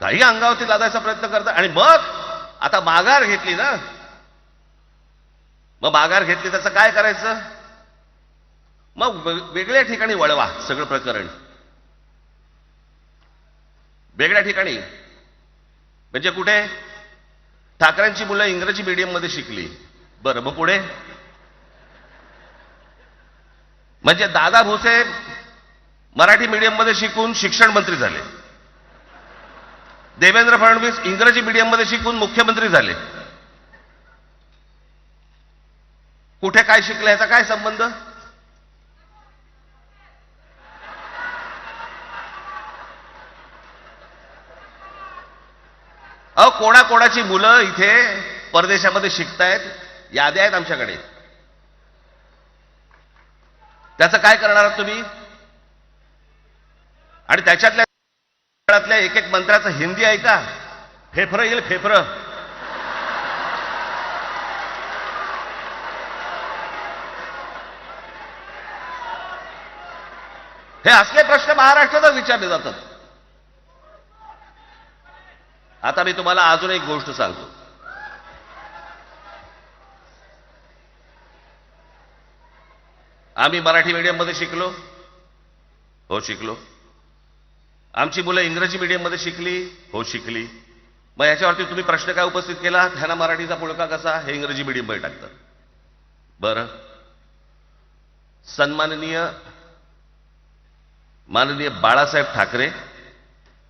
काही अंगावरती लादायचा प्रयत्न करतात आणि मग आता माघार घेतली ना? मग माघार घेतली त्याचं काय करायचं? मग वेगळ्या ठिकाणी वळवा सगळं प्रकरण. वेगळ्या ठिकाणी. म्हणजे कुठे? ठाकरेंची मुलं इंग्रजी मीडियममध्ये शिकली. बरं मग पुढे? म्हणजे दादा भुसे मराठी मीडियममध्ये शिकून शिक्षण मंत्री झाले. देवेंद्र फडणवीस इंग्रजी मीडियममध्ये शिकून मुख्यमंत्री झाले. कुठे काय शिकले याचा काय संबंध? अहो कोणाकोणाची मुलं इथे परदेशामध्ये शिकतायत याद्या आहेत आमच्याकडे. त्याचं काय करणार आहात तुम्ही? आणि त्याच्यातल्या काळातल्या एक एक मंत्राचं हिंदी ऐका. फेफरं येईल फेफरं. हे असले प्रश्न महाराष्ट्रातच विचारले जातात. आता मी तुम्हाला अजून एक गोष्ट सांगतो. आम्ही मराठी मीडियममध्ये शिकलो. हो शिकलो. आमची मुलं इंग्रजी मीडियममध्ये शिकली हो शिकली. मग याच्यावरती तुम्ही प्रश्न काय उपस्थित केला? त्यांना मराठीचा पुळका कसा? हे इंग्रजी मीडियममध्ये टाकतात. बरं. सन्माननीय माननीय बाळासाहेब ठाकरे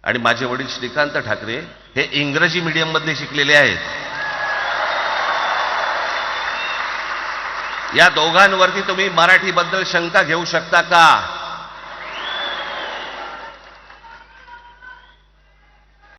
आणि माझे वडील श्रीकांत ठाकरे हे इंग्रजी मीडियममधले शिकलेले आहेत. या दोघांवरती तुम्ही मराठीबद्दल शंका घेऊ शकता का?